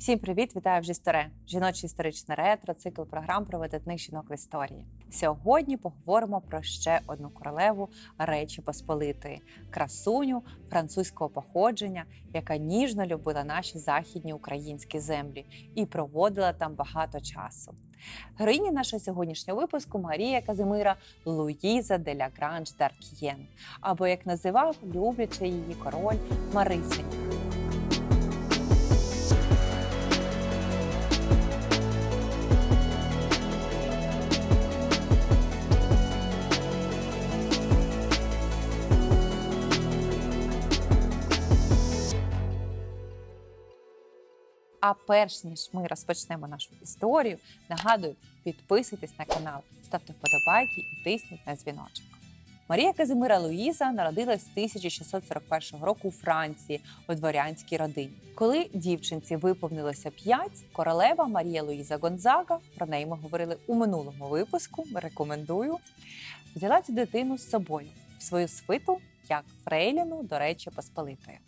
Всім привіт! Вітаю вже старе жіноче історичне ретро, цикл програм про видатних жінок в історії. Сьогодні поговоримо про ще одну королеву Речі Посполитої, красуню французького походження, яка ніжно любила наші західні українські землі і проводила там багато часу. Героїня нашого сьогоднішнього випуску Марія Казимира Луїза де ля Гранж Дарк'єн, або як називав люблячи її король Марисень. А перш ніж ми розпочнемо нашу історію, нагадую, підписуйтесь на канал, ставте вподобайки і тисніть на дзвіночок. Марія Казимира Луїза народилась 1641 року у Франції у дворянській родині. Коли дівчинці виповнилося 5, королева Марія Луїза Гонзага, про неї ми говорили у минулому випуску. Рекомендую, взяла цю дитину з собою в свою свиту як фрейліну до речі Посполитої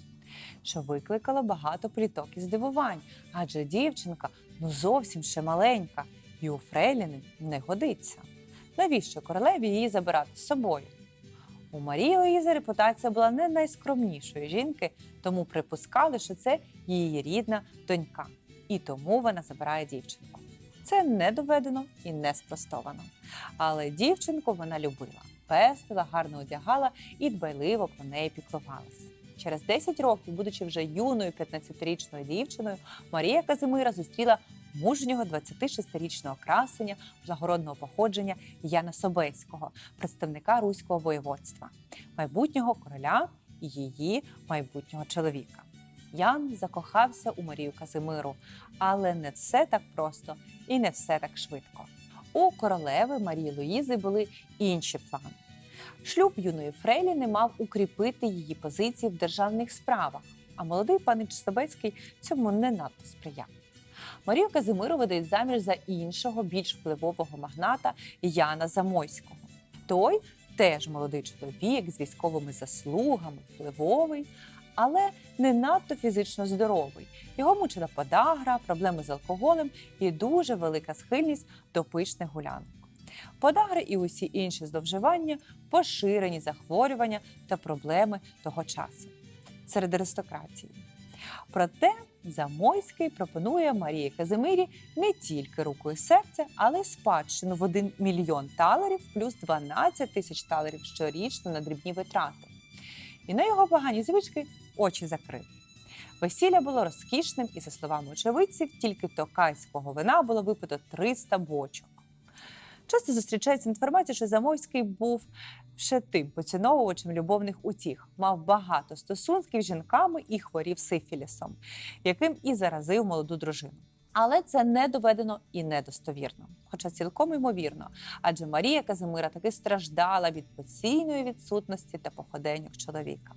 що викликало багато пліток і здивувань, адже дівчинка ну зовсім ще маленька і у Фрейліни не годиться. Навіщо королеві її забирати з собою? У Марії Луїзи репутація була не найскромнішої жінки, тому припускали, що це її рідна донька, і тому вона забирає дівчинку. Це не доведено і не спростовано. Але дівчинку вона любила, пестила, гарно одягала і дбайливо про неї піклувалася. Через 10 років, будучи вже юною 15-річною дівчиною, Марія Казимира зустріла мужнього 26-річного красення благородного походження Яна Собеського, представника руського воєводства, майбутнього короля і її майбутнього чоловіка. Ян закохався у Марію Казимиру, але не все так просто і не все так швидко. У королеви Марії Луїзи були інші плани. Шлюб юної Фрейліни мав укріпити її позиції в державних справах, а молодий панич Собецький цьому не надто сприяв. Марію Казимиру видають заміж за іншого, більш впливового магната Яна Замойського. Той теж молодий чоловік з військовими заслугами, впливовий, але не надто фізично здоровий. Його мучила подагра, проблеми з алкоголем і дуже велика схильність до пишних гулянок. Подагри і усі інші зловживання поширені захворювання та проблеми того часу серед аристократії. Проте Замойський пропонує Марії Казимирі не тільки руку і серце, але й спадщину в 1 мільйон талерів плюс 12 тисяч талерів щорічно на дрібні витрати. І на його погані звички очі закрив. Весілля було розкішним, і, за словами очевидців, тільки токайського вина було випито 300 бочок. Часто зустрічається інформація, що Замойський був ще тим поціновувачем любовних утіх, мав багато стосунків з жінками і хворів сифілісом, яким і заразив молоду дружину. Але це не доведено і недостовірно, хоча цілком ймовірно, адже Марія Казимира таки страждала від постійної відсутності та походеньок чоловіка.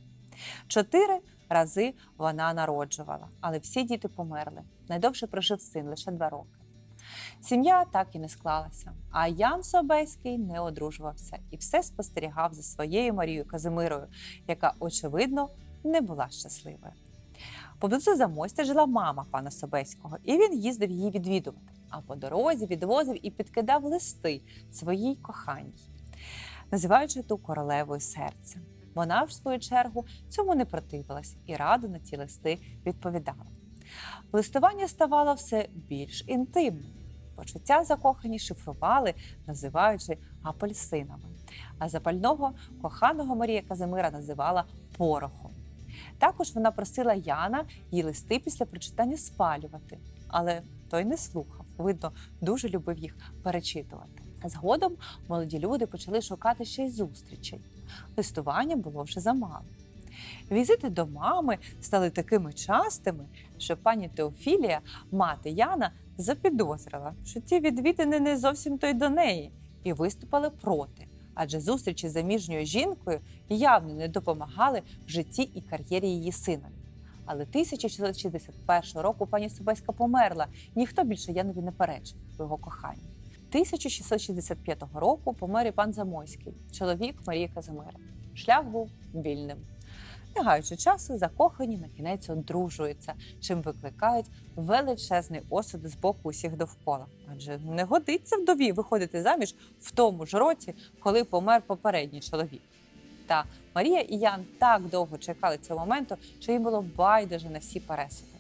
Чотири рази вона народжувала, але всі діти померли. Найдовше прожив син лише два роки. Сім'я так і не склалася. А Ян Собеський не одружувався і все спостерігав за своєю Марією Казимирою, яка, очевидно, не була щасливою. Поблизу замостя жила мама пана Собеського, і він їздив її відвідувати. А по дорозі відвозив і підкидав листи своїй коханій, називаючи ту королевою серця. Вона в свою чергу, цьому не противилась і радо на ті листи відповідала. Листування ставало все більш інтимним. Почуття закохані шифрували, називаючи апельсинами. А запального коханого Марія Казимира називала порохом. Також вона просила Яна її листи після прочитання спалювати, але той не слухав. Видно, дуже любив їх перечитувати. Згодом молоді люди почали шукати ще й зустрічей. Листування було вже замало. Візити до мами стали такими частими, що пані Теофілія, мати Яна, запідозрила, що ті відвідини не зовсім то й до неї, і виступили проти. Адже зустрічі з заміжньою жінкою явно не допомагали в житті і кар'єрі її синові. Але 1661 року пані Собеська померла, ніхто більше Янові не перечив в його коханні. 1665 року помер і пан Замойський, чоловік Марії Казимири. Шлях був вільним. Не гаючи часу, закохані на кінець одружуються, чим викликають величезний осуд з боку усіх довкола. Адже не годиться вдові виходити заміж в тому ж році, коли помер попередній чоловік. Та Марія і Ян так довго чекали цього моменту, що їм було байдуже на всі пересуди.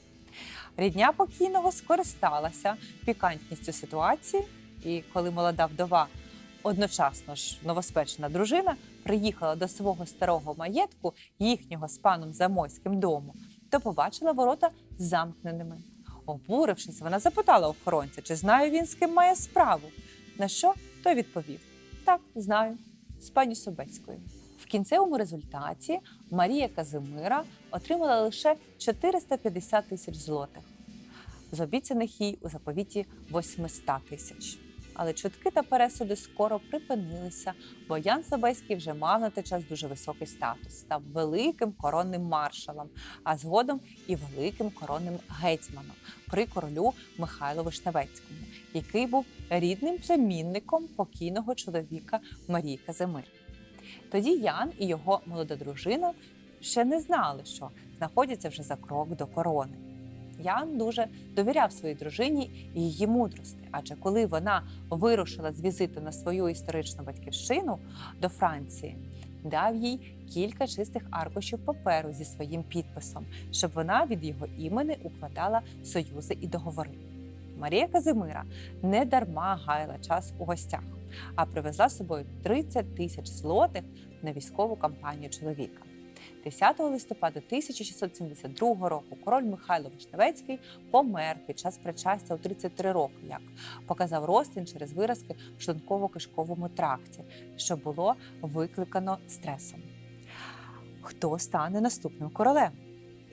Рідня покійного скористалася пікантністю ситуації, і коли молода вдова, одночасно ж новоспечена дружина, приїхала до свого старого маєтку, їхнього з паном Замойським дому, то побачила ворота замкненими. Обурившись, вона запитала охоронця, чи знає він, з ким має справу. На що той відповів: Так, знаю, з пані Собецькою. В кінцевому результаті Марія Казимира отримала лише 450 тисяч злотих, з обіцяних їй у заповіті 800 тисяч. Але чутки та пересуди скоро припинилися, бо Ян Собеський вже мав на той час дуже високий статус, став великим коронним маршалом, а згодом і великим коронним гетьманом при королю Михайлу Вишневецькому, який був рідним племінником покійного чоловіка Марії Казимир. Тоді Ян і його молода дружина ще не знали, що знаходяться вже за крок до корони. Ян дуже довіряв своїй дружині і її мудрості, адже коли вона вирушила з візиту на свою історичну батьківщину до Франції, дав їй кілька чистих аркушів паперу зі своїм підписом, щоб вона від його імені укладала союзи і договори. Марія Казимира не дарма гаяла час у гостях, а привезла з собою 30 тисяч злотих на військову кампанію чоловіка. 10 листопада 1672 року король Михайло Вишневецький помер під час причастя у 33 роки, як показав розтин через виразки в шлунково-кишковому тракті, що було викликано стресом. Хто стане наступним королем?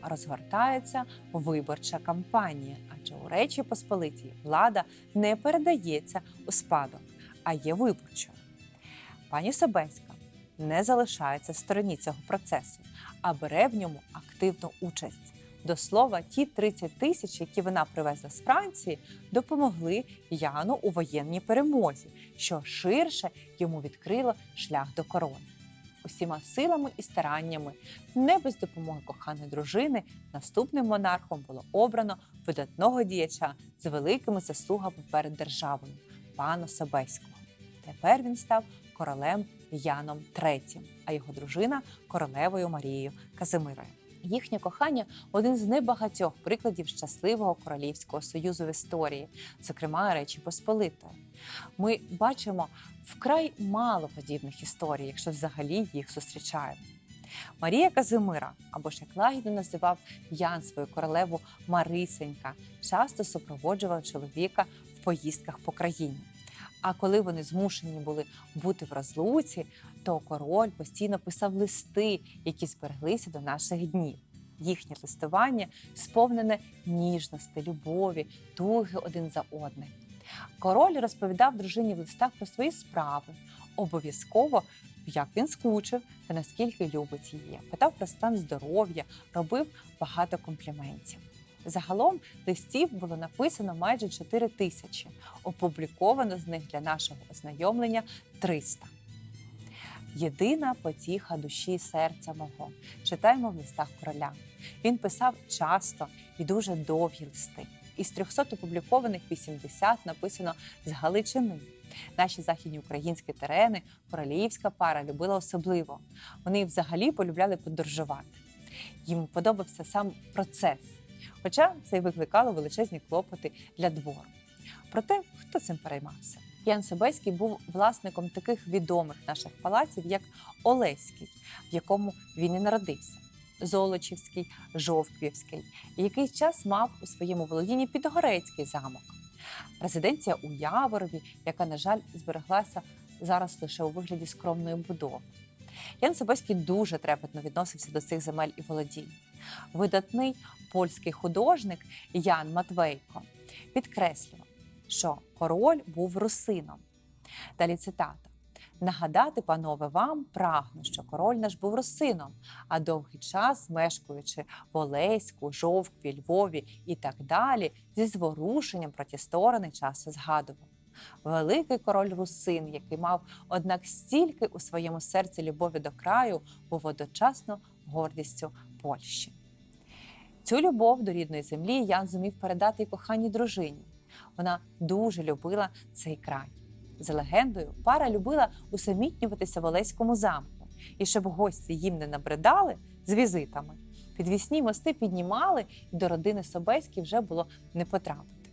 Розгортається виборча кампанія, адже у Речі Посполитій влада не передається у спадок, а є виборчою. Пані Собеська не залишається в стороні цього процесу, а бере в ньому активну участь. До слова, ті 30 тисяч, які вона привезла з Франції, допомогли Яну у воєнній перемозі, що ширше йому відкрило шлях до корони. Усіма силами і стараннями, не без допомоги коханої дружини, наступним монархом було обрано видатного діяча з великими заслугами перед державою пана Собеського. Тепер він став королем Яном III, а його дружина королевою Марією Казимирою. Їхнє кохання один з небагатьох прикладів щасливого королівського союзу в історії, зокрема Речі Посполитої. Ми бачимо вкрай мало подібних історій, якщо взагалі їх зустрічаємо. Марія Казимира, або ж як лагідно називав Ян свою королеву Марисенька, часто супроводжувала чоловіка в поїздках по країні. А коли вони змушені були бути в розлуці, то король постійно писав листи, які збереглися до наших днів. Їхнє листування сповнене ніжності, любові, туги один за одним. Король розповідав дружині в листах про свої справи, обов'язково, як він скучив та наскільки любить її. Питав про стан здоров'я, робив багато компліментів. Загалом листів було написано майже 4 тисячі, опубліковано з них для нашого ознайомлення 300. Єдина потіха душі і серця мого. Читаємо в листах короля. Він писав часто і дуже довгі листи. Із 300 опублікованих 80 написано з Галичини. Наші західні українські терени королівська пара любила особливо. Вони взагалі полюбляли подорожувати. Їм подобався сам процес, хоча це й викликало величезні клопоти для двору. Проте хто цим переймався? Ян Собеський був власником таких відомих наших палаців, як Олеський, в якому він і народився, Золочівський, Жовквівський, і якийсь час мав у своєму володінні Підгорецький замок, резиденція у Яворові, яка, на жаль, збереглася зараз лише у вигляді скромної будови. Ян Собеський дуже трепетно відносився до цих земель і володінь. Видатний польський художник Ян Матвейко підкреслював, що король був русином. Далі цитата. Нагадати, панове, вам прагну, що король наш був русином, а довгий час, мешкаючи в Олеську, Жовкві, Львові і так далі, зі зворушенням проти сторони часто згадував. Великий король русин, який мав, однак, стільки у своєму серці любові до краю, був одночасно гордістю Польщі. Цю любов до рідної землі Ян зумів передати й коханій дружині. Вона дуже любила цей край. За легендою, пара любила усамітнюватися в Олеському замку, і щоб гості їм не набридали з візитами. Підвісні мости піднімали, і до родини Собеських вже було не потрапити.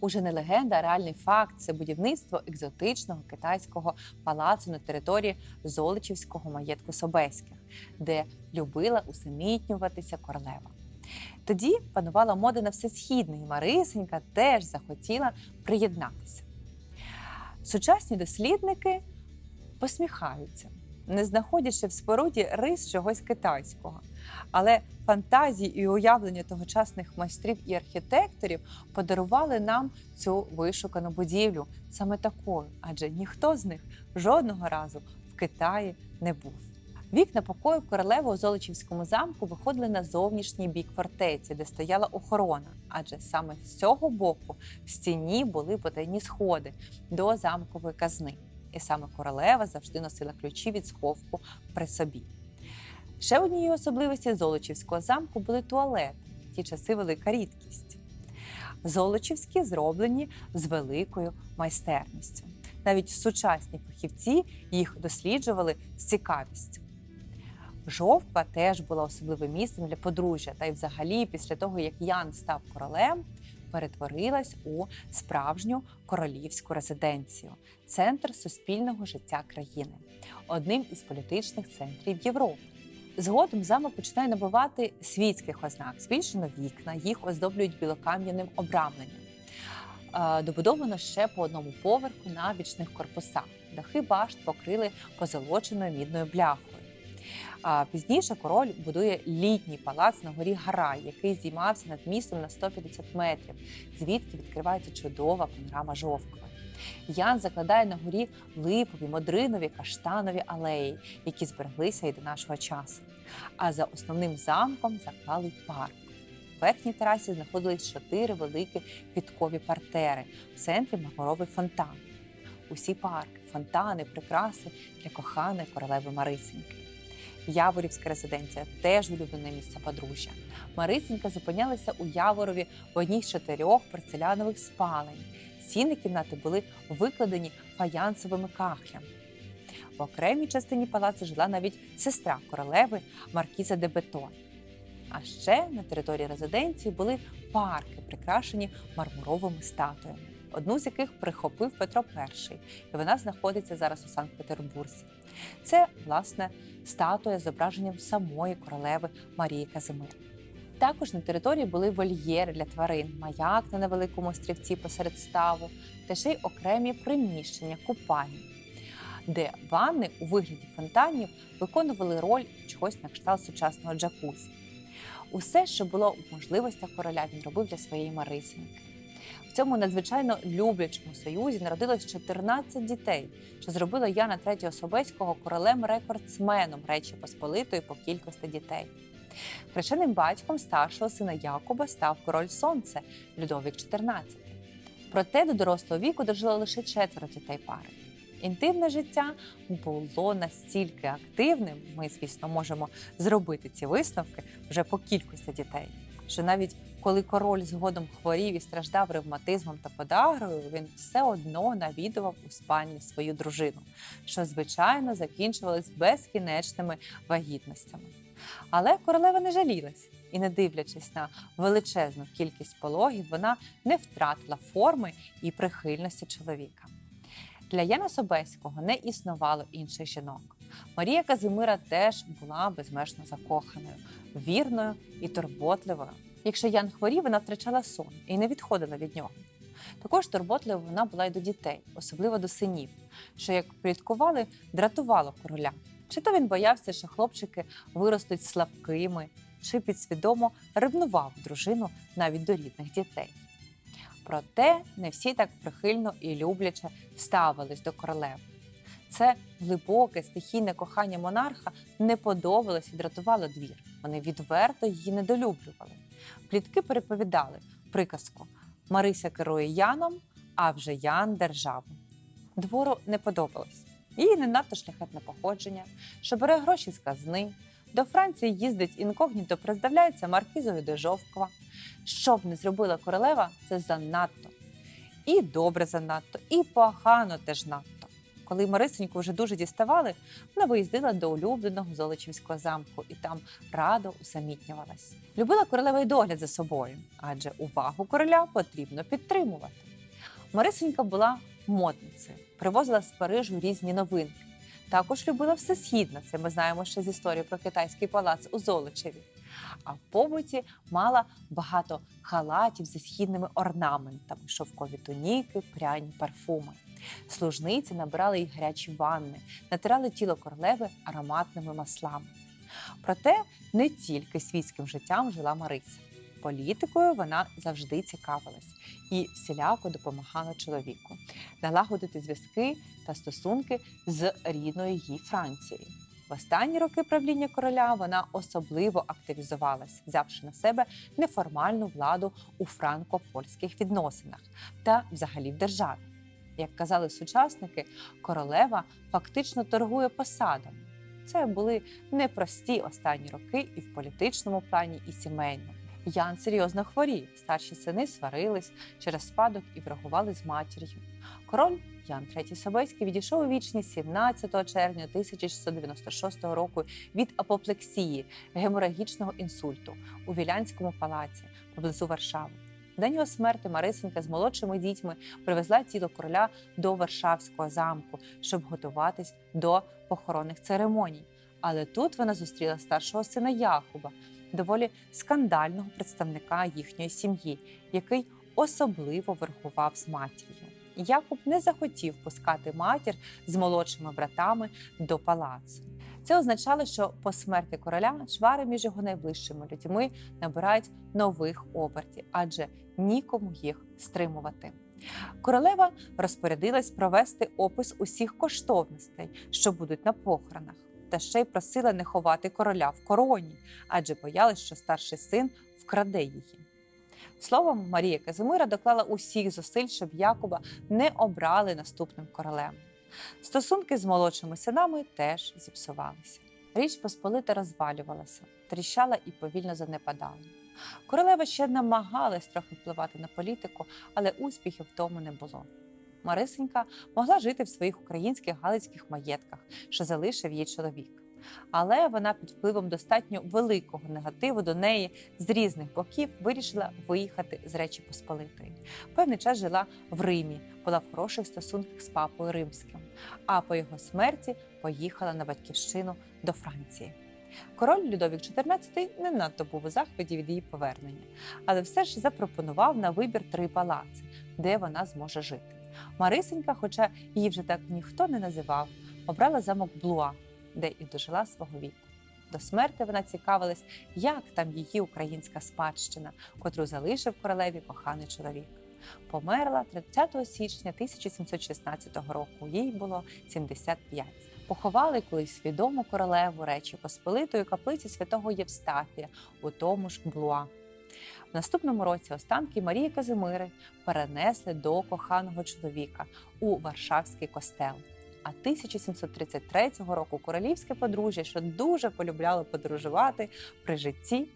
Уже не легенда, а реальний факт це будівництво екзотичного китайського палацу на території Золочівського маєтку Собеських, де любила усамітнюватися королева. Тоді панувала мода на всесхідне, і Марисенька теж захотіла приєднатися. Сучасні дослідники посміхаються, не знаходячи в споруді рис чогось китайського. Але фантазії і уявлення тогочасних майстрів і архітекторів подарували нам цю вишукану будівлю саме такою, адже ніхто з них жодного разу в Китаї не був. Вікна покоїв королеви у Золочівському замку виходили на зовнішній бік фортеці, де стояла охорона. Адже саме з цього боку в стіні були потайні сходи до замкової казни. І саме королева завжди носила ключі від сховку при собі. Ще однією особливістю Золочівського замку були туалети. В ті часи велика рідкість. Золочівські зроблені з великою майстерністю. Навіть сучасні фахівці їх досліджували з цікавістю. Жовква теж була особливим місцем для подружжя, та й взагалі, після того, як Ян став королем, перетворилась у справжню королівську резиденцію, центр суспільного життя країни, одним із політичних центрів Європи. Згодом замок починає набувати світських ознак, збільшено вікна, їх оздоблюють білокам'яним обрамленням. Е, Добудовано ще по одному поверху на бічних корпусах. Дахи башт покрили позолоченою мідною бляхою. А Пізніше король будує літній палац на горі Гарай, який здіймався над містом на 150 метрів, звідки відкривається чудова панорама Жовкви. Ян закладає на горі липові, модринові, каштанові алеї, які збереглися і до нашого часу. А за основним замком заклали парк. У верхній терасі знаходились чотири великі квіткові партери, в центрі мармуровий фонтан. Усі парки, фонтани, прикраси для коханої королеви Марисеньки. Яворівська резиденція теж улюблене місце подружжя. Марисенька зупинялася у Яворові в одній з чотирьох порцелянових спалень. Стіни кімнати були викладені фаянсовими кахлями. В окремій частині палацу жила навіть сестра королеви Маркіза де Бетон. А ще на території резиденції були парки, прикрашені мармуровими статуями, одну з яких прихопив Петро І, і вона знаходиться зараз у Санкт-Петербурзі. Це, власне, статуя з зображенням самої королеви Марії Казимир. Також на території були вольєри для тварин, маяк на невеликому острівці посеред ставу та ще й окремі приміщення, купальні, де ванни у вигляді фонтанів виконували роль чогось на кшталт сучасного джакузі. Усе, що було у можливостях короля, він робив для своєї Марисеньки. В цьому надзвичайно люблячому союзі народилось 14 дітей, що зробило Яна III Собеського королем-рекордсменом Речі Посполитої по кількості дітей. Хрещеним батьком старшого сина Якуба став король Сонце Людовік XIV. Проте до дорослого віку дожило лише четверо дітей пари. Інтимне життя було настільки активним, ми, звісно, можемо зробити ці висновки вже по кількості дітей, що навіть коли король згодом хворів і страждав ревматизмом та подагрою, він все одно навідував у спальні свою дружину, що звичайно закінчувалось безкінечними вагітностями. Але королева не жалілась і, не дивлячись на величезну кількість пологів, вона не втратила форми і прихильності чоловіка. Для Яна Собеського не існувало інших жінок. Марія Казимира теж була безмежно закоханою, вірною і турботливою. Якщо Ян хворів, вона втрачала сон і не відходила від нього. Також турботливою вона була й до дітей, особливо до синів, що, як пліткували, дратувало короля. Чи то він боявся, що хлопчики виростуть слабкими, чи підсвідомо ревнував дружину навіть до рідних дітей. Проте не всі так прихильно і любляче ставились до королеви. Це глибоке стихійне кохання монарха не подобалось і дратувало двір. Вони відверто її недолюблювали. Плітки переповідали приказку Марися керує Яном, а вже Ян державу. Двору не подобалось. Їй не надто шляхетне походження, що бере гроші з казни, До Франції їздить інкогніто, представляється маркізою де Жовкова. Що б не зробила королева, це занадто. І добре занадто, і погано теж надто. Коли Марисеньку вже дуже діставали, вона виїздила до улюбленого Золочівського замку і там радо усамітнювалась. Любила королева й догляд за собою, адже увагу короля потрібно підтримувати. Марисенька була модницею, привозила з Парижу різні новинки. Також любила всесхідне. Це ми знаємо ще з історії про китайський палац у Золочеві. А в побуті мала багато халатів зі східними орнаментами, шовкові туніки, пряні парфуми. Служниці набирали їй гарячі ванни, натирали тіло королеви ароматними маслами. Проте не тільки світським життям жила Мариса. Політикою вона завжди цікавилась і всіляко допомагала чоловіку налагодити зв'язки та стосунки з рідною її Францією. В останні роки правління короля вона особливо активізувалась, взявши на себе неформальну владу у франко-польських відносинах та взагалі в державі. Як казали сучасники, королева фактично торгує посадами. Це були непрості останні роки і в політичному плані, і сімейному. Ян серйозно хворів. Старші сини сварились через спадок і врагували з матір'ю. Король Ян III Собеський відійшов у вічність 17 червня 1696 року від апоплексії геморагічного інсульту у Вілянському палаці поблизу Варшави. В день його смерти Марисенька з молодшими дітьми привезла тіло короля до Варшавського замку, щоб готуватись до похоронних церемоній. Але тут вона зустріла старшого сина Якуба, доволі скандального представника їхньої сім'ї, який особливо верхував з матір'ю. Якуб не захотів пускати матір з молодшими братами до палацу. Це означало, що по смерті короля чвари між його найближчими людьми набирають нових обертів, адже нікому їх стримувати. Королева розпорядилась провести опис усіх коштовностей, що будуть на похоронах, та ще й просила не ховати короля в короні, адже боялась, що старший син вкраде її. Словом, Марія Казимира доклала усіх зусиль, щоб Якуба не обрали наступним королем. Стосунки з молодшими синами теж зіпсувалися. Річ Посполита розвалювалася, тріщала і повільно занепадала. Королева ще намагалась трохи впливати на політику, але успіхів в тому не було. Марисенька могла жити в своїх українських галицьких маєтках, що залишив її чоловік. Але вона під впливом достатньо великого негативу до неї з різних боків вирішила виїхати з Речі Посполитої. Певний час жила в Римі, була в хороших стосунках з папою римським. А по його смерті поїхала на батьківщину до Франції. Король Людовік XIV не надто був у захваті від її повернення, але все ж запропонував на вибір три палаци, де вона зможе жити. Марисенька, хоча її вже так ніхто не називав, обрала замок Блуа, де і дожила свого віку. До смерти вона цікавилась, як там її українська спадщина, котру залишив королеві коханий чоловік. Померла 30 січня 1716 року. Їй було 75. Поховали колись відому королеву Речі Посполитої каплиці святого Євстафія у тому ж Блуа. В наступному році останки Марії Казимири перенесли до коханого чоловіка у Варшавський костел. А 1733 року королівське подружжя, що дуже полюбляло подорожувати при житті,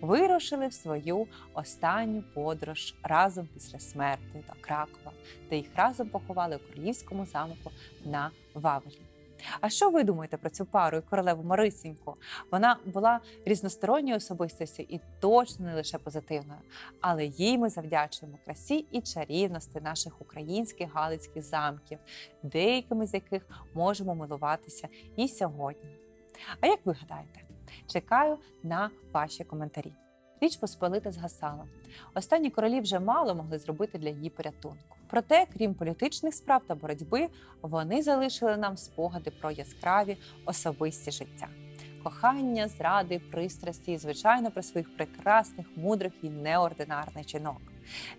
вирушили в свою останню подорож разом після смерті до Кракова, де їх разом поховали у королівському замку на Вавелі. А що ви думаєте про цю пару і королеву Марисеньку? Вона була різносторонньою особистістю і точно не лише позитивною. Але їй ми завдячуємо красі і чарівності наших українських галицьких замків, деякими з яких можемо милуватися і сьогодні. А як ви гадаєте? Чекаю на ваші коментарі. Річ Посполита згасала. Останні королі вже мало могли зробити для її порятунку. Проте, крім політичних справ та боротьби, вони залишили нам спогади про яскраві особисті життя. Кохання, зради, пристрасті і, звичайно, про своїх прекрасних, мудрих і неординарних жінок.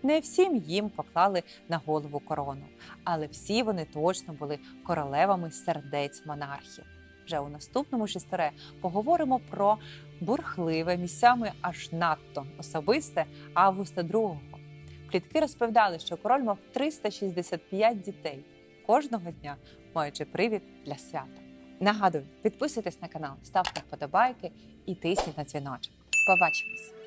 Не всім їм поклали на голову корону, але всі вони точно були королевами сердець монархів. Вже у наступному шісторе поговоримо про бурхливе місцями аж надто особисте Августа II. Плітки розповідали, що король мав 365 дітей кожного дня, маючи привід для свята. Нагадую, підписуйтесь на канал, ставте вподобайки і тисніть на дзвіночок. Побачимось!